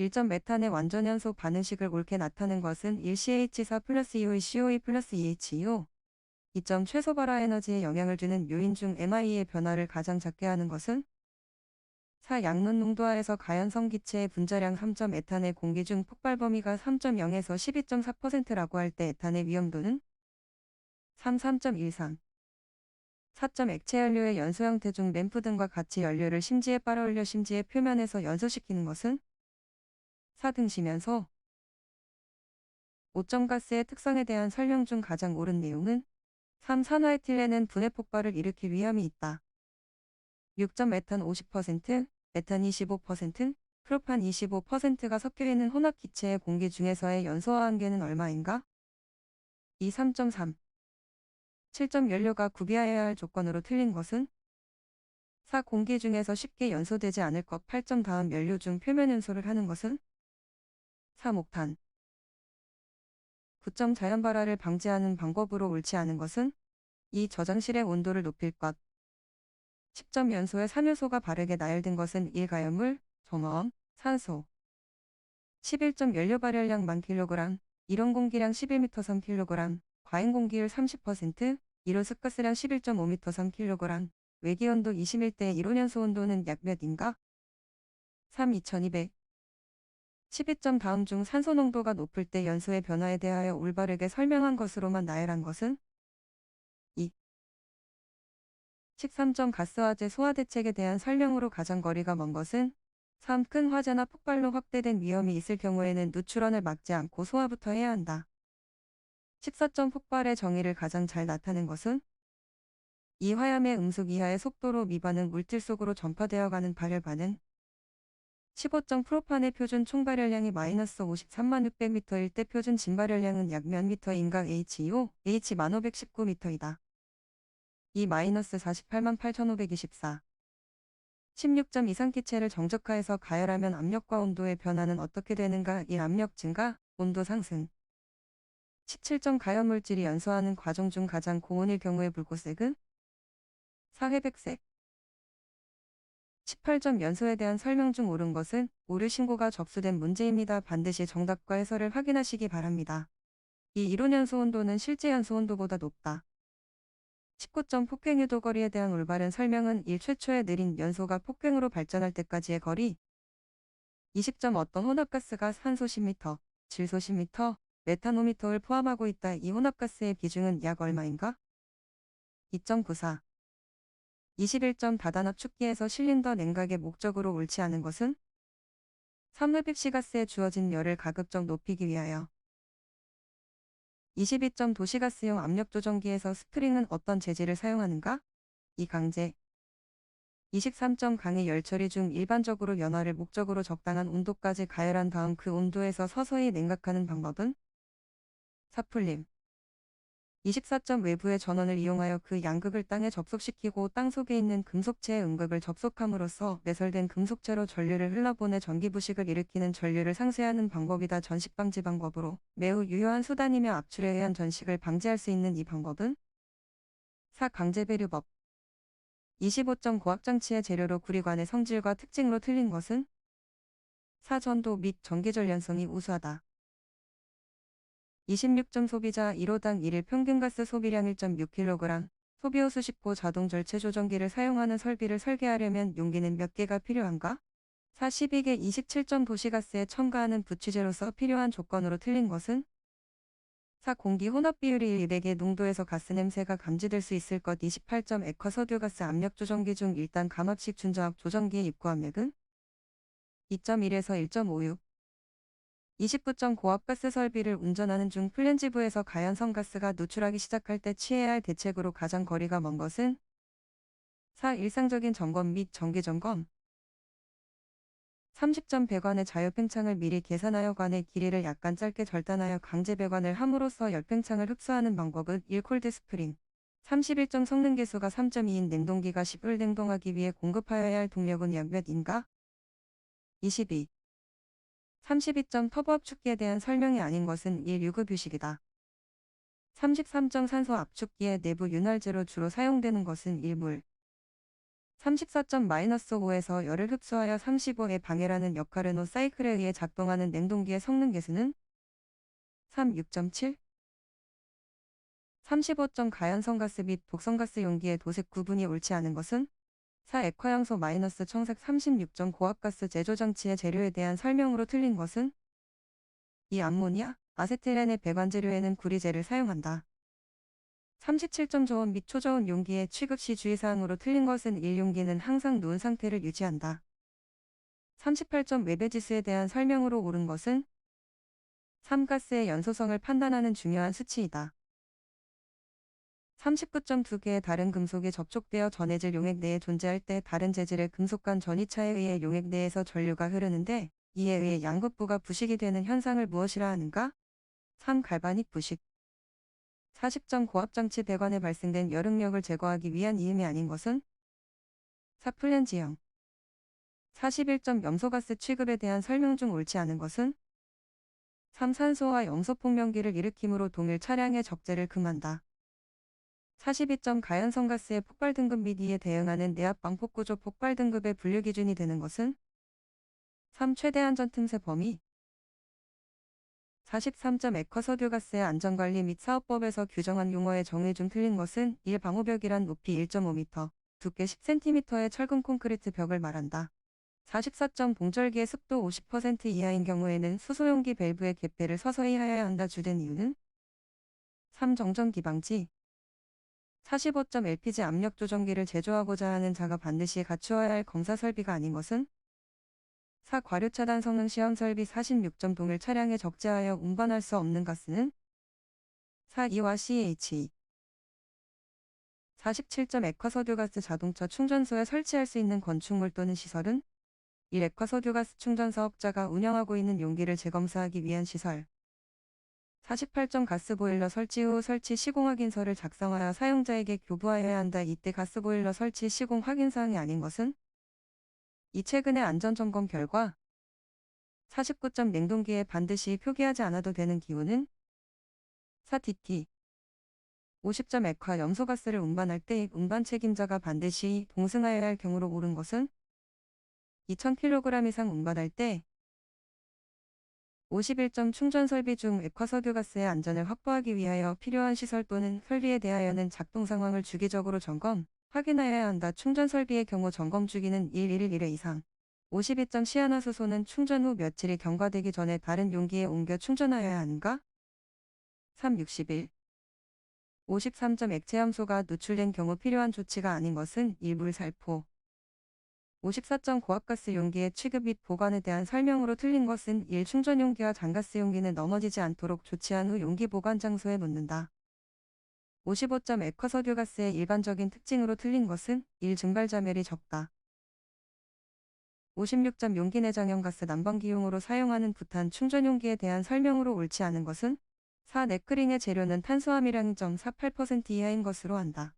1점 메탄의 완전 연소 반응식을 옳게 나타낸 것은 1CH4 플러스 2의 COE 플러스 2HEO 2점 최소 발화 에너지에 영향을 주는 요인 중 MI의 변화를 가장 작게 하는 것은 4. 양론 농도하에서 가연성 기체의 분자량 3점 에탄의 공기 중 폭발 범위가 3.0에서 12.4%라고 할 때 에탄의 위험도는 3. 3.13 4점 액체 연료의 연소 형태 중 램프 등과 같이 연료를 심지에 빨아올려 심지의 표면에서 연소시키는 것은 4. 등시면서 5점 가스의 특성에 대한 설명 중 가장 옳은 내용은 3. 산화에틸렌은 분해 폭발을 일으킬 위험이 있다. 6점 메탄 50%, 메탄 25%, 프로판 25%가 섞여있는 혼합 기체의 공기 중에서의 연소화 한계는 얼마인가? 2. 3.3 7점 연료가 구비하여야 할 조건으로 틀린 것은 4. 공기 중에서 쉽게 연소되지 않을 것 8점 다음 연료 중 표면 연소를 하는 것은 3. 옥탄 9점 자연 발화를 방지하는 방법으로 옳지 않은 것은 2. 저장실의 온도를 높일 것 10점 연소의 산효소가 바르게 나열된 것은 1. 가연물, 정어음, 산소 11점 연료 발열량 만 킬로그램, 이론 공기량 11m 3kg, 과잉 공기율 30%, 이론 습가스량 11.5m 3kg, 외기 온도 21대 이론 연소 온도는 약 몇인가? 3. 2200 12점 다음 중 산소 농도가 높을 때 연소의 변화에 대하여 올바르게 설명한 것으로만 나열한 것은 2. 13점 가스화재 소화 대책에 대한 설명으로 가장 거리가 먼 것은 3. 큰 화재나 폭발로 확대된 위험이 있을 경우에는 누출원을 막지 않고 소화부터 해야 한다. 14점 폭발의 정의를 가장 잘 나타낸 것은 이 화염의 음속 이하의 속도로 미반응 물질 속으로 전파되어 가는 발열 반응 15점 프로판의 표준 총 발열량이 마이너스 53만 600m일 때 표준 진발열량은 약 몇 미터인가 H2O, H 1519m이다. 이 마이너스 48만 8524 16점 이상 기체를 정적화해서 가열하면 압력과 온도의 변화는 어떻게 되는가 1. 압력 증가, 온도 상승 17점 가열물질이 연소하는 과정 중 가장 고온일 경우의 불꽃색은 4회백색 18점 연소에 대한 설명 중 옳은 것은 오류 신고가 접수된 문제입니다. 반드시 정답과 해설을 확인하시기 바랍니다. 이 이론 연소 온도는 실제 연소 온도보다 높다. 19점 폭행 유도 거리에 대한 올바른 설명은 일 최초의 느린 연소가 폭행으로 발전할 때까지의 거리 20점 어떤 혼합가스가 산소 10m, 질소 10m, 메탄오미터를 포함하고 있다. 이 혼합가스의 비중은 약 얼마인가? 2.94 21점 다단합 축기에서 실린더 냉각의 목적으로 옳지 않은 것은 3흡입시가스에 주어진 열을 가급적 높이기 위하여 22점 도시가스용 압력조정기에서 스프링은 어떤 재질을 사용하는가? 이 강제 23점 강의 열처리 중 일반적으로 연화를 목적으로 적당한 온도까지 가열한 다음 그 온도에서 서서히 냉각하는 방법은? 사풀림 24점 외부의 전원을 이용하여 그 양극을 땅에 접속시키고 땅 속에 있는 금속체의 음극을 접속함으로써 매설된 금속체로 전류를 흘러보내 전기부식을 일으키는 전류를 상쇄하는 방법이다. 전식 방지 방법으로 매우 유효한 수단이며 압출에 의한 전식을 방지할 수 있는 이 방법은 4. 강제배류법 25점 고압장치의 재료로 구리관의 성질과 특징으로 틀린 것은 4. 전도 및 전기전련성이 우수하다. 26점 소비자 1호당 1일 평균가스 소비량 1.6kg, 소비호수 10호 자동 절체 조정기를 사용하는 설비를 설계하려면 용기는 몇 개가 필요한가? 42개 27점 도시가스에 첨가하는 부취제로서 필요한 조건으로 틀린 것은 4. 공기 혼합 비율이 100의 농도에서 가스 냄새가 감지될 수 있을 것 28점 액화 석유가스 압력 조정기 중 일단 감압식 준저압 조정기의 입구 압력은 2.1에서 1.56 29점 고압가스 설비를 운전하는 중 플랜지부에서 가연성 가스가 누출하기 시작할 때 취해야 할 대책으로 가장 거리가 먼 것은 4. 일상적인 점검 및 정기 점검 30점 배관의 자유팽창을 미리 계산하여 관의 길이를 약간 짧게 절단하여 강제 배관을 함으로써 열팽창을 흡수하는 방법은 1. 콜드 스프링 31점 성능 계수가 3.2인 냉동기가 10을 냉동하기 위해 공급하여야 할 동력은 약 몇인가? 22 32점 터보 압 축기에 대한 설명이 아닌 것은 1. 유급 휴식이다. 33점 산소 압축기의 내부 윤활제로 주로 사용되는 것은 일물. 34.-5에서 열을 흡수하여 35의 방해라는 역할은 후 사이클에 의해 작동하는 냉동기의 성능 계수는 3. 6.7 35점 가연성가스 및 독성가스 용기의 도색 구분이 옳지 않은 것은 4. 액화양소 마이너스 청색 36점 고압가스 제조 장치의 재료에 대한 설명으로 틀린 것은 이 암모니아, 아세틸렌의 배관 재료에는 구리제를 사용한다. 37점 저온 및 초저온 용기의 취급 시 주의사항으로 틀린 것은 1용기는 항상 누운 상태를 유지한다. 38점 외배지수에 대한 설명으로 옳은 것은 3가스의 연소성을 판단하는 중요한 수치이다. 39점 두 개의 다른 금속이 접촉되어 전해질 용액 내에 존재할 때 다른 재질의 금속 간 전이차에 의해 용액 내에서 전류가 흐르는데 이에 의해 양극부가 부식이 되는 현상을 무엇이라 하는가? 3. 갈바닉 부식 40점 고압장치 배관에 발생된 열응력을 제거하기 위한 이음이 아닌 것은 4. 플랜지형 41점 염소가스 취급에 대한 설명 중 옳지 않은 것은 3. 산소와 염소 폭명기를 일으킴으로 동일 차량의 적재를 금한다. 42점 가연성 가스의 폭발 등급 및 이에 대응하는 내압 방폭 구조 폭발 등급의 분류 기준이 되는 것은 3. 최대 안전 틈새 범위 43점 액화석유가스의 안전관리 및 사업법에서 규정한 용어의 정의 중 틀린 것은 1. 방호벽이란 높이 1.5m, 두께 10cm의 철근 콘크리트 벽을 말한다. 44점 봉절기의 습도 50% 이하인 경우에는 수소용기 밸브의 개폐를 서서히 하여야 한다 주된 이유는 3. 정전기 방지 45점 LPG 압력 조정기를 제조하고자 하는 자가 반드시 갖추어야 할 검사 설비가 아닌 것은 4. 과류 차단 성능 시험 설비 46점 동일 차량에 적재하여 운반할 수 없는 가스는 4. 이와 CH 47점 액화석유가스 자동차 충전소에 설치할 수 있는 건축물 또는 시설은 1. 액화석유가스 충전 사업자가 운영하고 있는 용기를 재검사하기 위한 시설 48점 가스보일러 설치 후 설치 시공 확인서를 작성하여 사용자에게 교부하여야 한다. 이때 가스보일러 설치 시공 확인사항이 아닌 것은 이 최근의 안전점검 결과 49점 냉동기에 반드시 표기하지 않아도 되는 기호는 4TT 50점 액화 염소가스를 운반할 때 운반 책임자가 반드시 동승하여야 할 경우로 옳은 것은 2000kg 이상 운반할 때 51점 충전 설비 중 액화석유 가스의 안전을 확보하기 위하여 필요한 시설 또는 설비에 대하여는 작동 상황을 주기적으로 점검, 확인하여야 한다. 충전 설비의 경우 점검 주기는 1, 1일 1회 이상. 52점 시아나수소는 충전 후 며칠이 경과되기 전에 다른 용기에 옮겨 충전하여야 하는가? 3. 60일 53점 액체염소가 누출된 경우 필요한 조치가 아닌 것은 일물 살포 54점 고압가스 용기의 취급 및 보관에 대한 설명으로 틀린 것은 1. 충전 용기와 장가스 용기는 넘어지지 않도록 조치한 후 용기 보관 장소에 놓는다. 55점 액화 석유가스의 일반적인 특징으로 틀린 것은 1. 증발자멸이 적다. 56점 용기 내장형 가스 난방기용으로 사용하는 부탄 충전 용기에 대한 설명으로 옳지 않은 것은 4. 네크링의 재료는 탄수화물량이 0.48% 이하인 것으로 한다.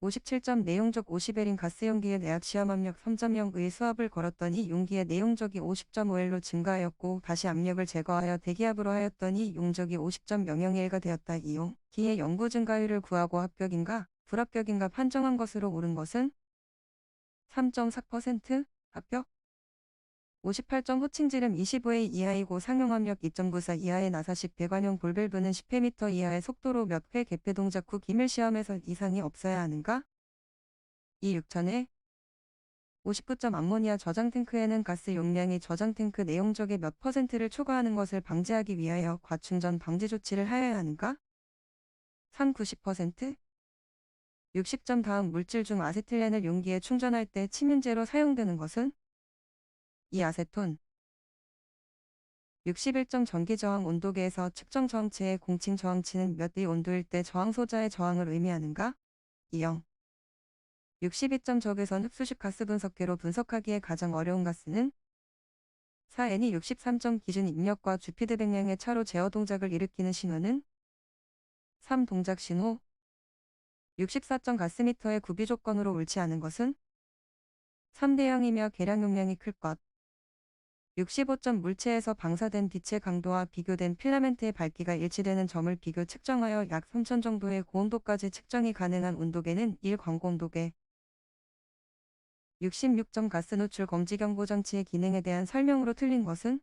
57점 내용적 50L인 가스 용기의 내압 시험 압력 3.0의 수압을 걸었더니 용기의 내용적이 50.5L로 증가하였고 다시 압력을 제거하여 대기압으로 하였더니 용적이 50.001가 되었다. 이용 기의 연구 증가율을 구하고 합격인가 불합격인가 판정한 것으로 옳은 것은 3.4% 합격 58점 호칭지름 25A 이하이고 상용압력 2.94 이하의 나사식 배관용 볼밸브는 10회미터 이하의 속도로 몇 회 개폐 동작 후 기밀 시험에서 이상이 없어야 하는가? 이 6천에 59점 암모니아 저장 탱크에는 가스 용량이 저장 탱크 내용적의 몇 퍼센트를 초과하는 것을 방지하기 위하여 과충전 방지 조치를 하여야 하는가? 3. 90% 60점 다음 물질 중 아세틸렌을 용기에 충전할 때 치민제로 사용되는 것은 이 아세톤 61점 전기 저항 온도계에서 측정 저항체의 공칭 저항치는 몇 의 온도일 때 저항 소자의 저항을 의미하는가? 2형 62점 적외선 흡수식 가스 분석계로 분석하기에 가장 어려운 가스는? 4N이 63점 기준 입력과 주피드 백량의 차로 제어 동작을 일으키는 신호는? 3 동작 신호. 64점 가스미터의 구비 조건으로 옳지 않은 것은? 3대형이며 계량 용량이 클 것. 65점 물체에서 방사된 빛의 강도와 비교된 필라멘트의 밝기가 일치되는 점을 비교 측정하여 약 3000 정도의 고온도까지 측정이 가능한 온도계는 1 광고 온도계 66점 가스 노출 검지 경보 장치의 기능에 대한 설명으로 틀린 것은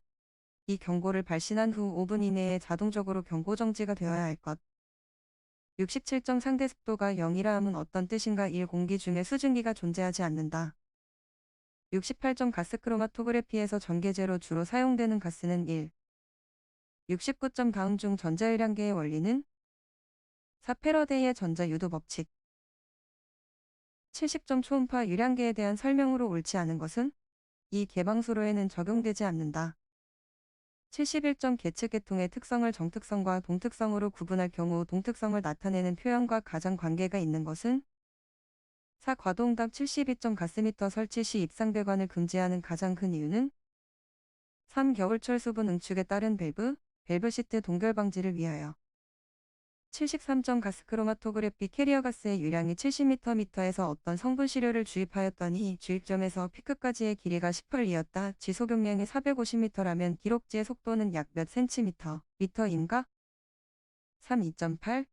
이 경고를 발신한 후 5분 이내에 자동적으로 경고 정지가 되어야 할 것. 67점 상대 습도가 0이라 함은 어떤 뜻인가 1. 공기 중에 수증기가 존재하지 않는다. 68점 가스 크로마토그래피에서 전개제로 주로 사용되는 가스는 1. 69점 다음 중 전자유량계의 원리는 4. 패러데이의 전자유도 법칙 70점 초음파 유량계에 대한 설명으로 옳지 않은 것은 이 개방수로에는 적용되지 않는다. 71점 계측 계통의 특성을 정특성과 동특성으로 구분할 경우 동특성을 나타내는 표현과 가장 관계가 있는 것은 4. 과도응답 72점 가스미터 설치 시 입상배관을 금지하는 가장 큰 이유는 3. 겨울철 수분 응축에 따른 밸브, 밸브 시트 동결 방지를 위하여 73점 가스 크로마토그래피 캐리어 가스의 유량이 70mm에서 어떤 성분 시료를 주입하였더니 주입점에서 피크까지의 길이가 18이었다. 지속 용량이 450m라면 기록지의 속도는 약몇 센티미터, 미터인가? 3. 2.8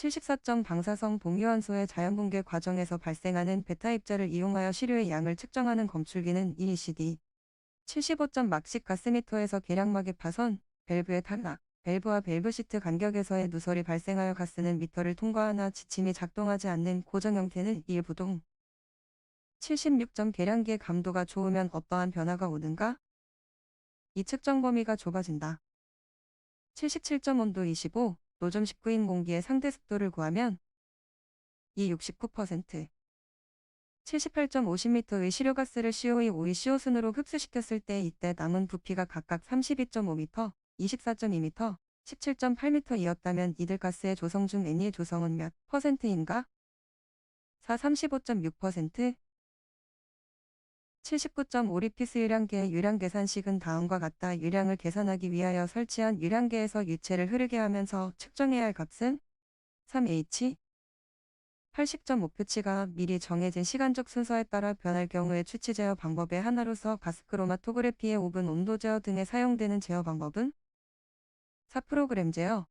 74점 방사성 봉유환소의 자연붕괴 과정에서 발생하는 베타 입자를 이용하여 시료의 양을 측정하는 검출기는 E ECD. 75점 막식 가스미터에서 계량막의 파손, 밸브의 탈락, 밸브와 밸브 시트 간격에서의 누설이 발생하여 가스는 미터를 통과하나 지침이 작동하지 않는 고정 형태는 일부동. 76점 계량기의 감도가 좋으면 어떠한 변화가 오는가? 이 측정 범위가 좁아진다. 77점 온도 25, 노점 19인 공기의 상대 습도를 구하면 이 69%. 78.50m의 시료가스를 CO2 오이 시오순으로 흡수시켰을 때 이때 남은 부피가 각각 32.5m, 24.2m, 17.8m이었다면 이들 가스의 조성 중 N의 조성은 몇 퍼센트인가? 4. 35.6% 79.5 리피스 유량계의 유량 계산식은 다음과 같다. 유량을 계산하기 위하여 설치한 유량계에서 유체를 흐르게 하면서 측정해야 할 값은 3H 80.5표치가 미리 정해진 시간적 순서에 따라 변할 경우에 추치 제어 방법의 하나로서 가스크로마토그래피의 오븐 온도 제어 등에 사용되는 제어 방법은 4 프로그램 제어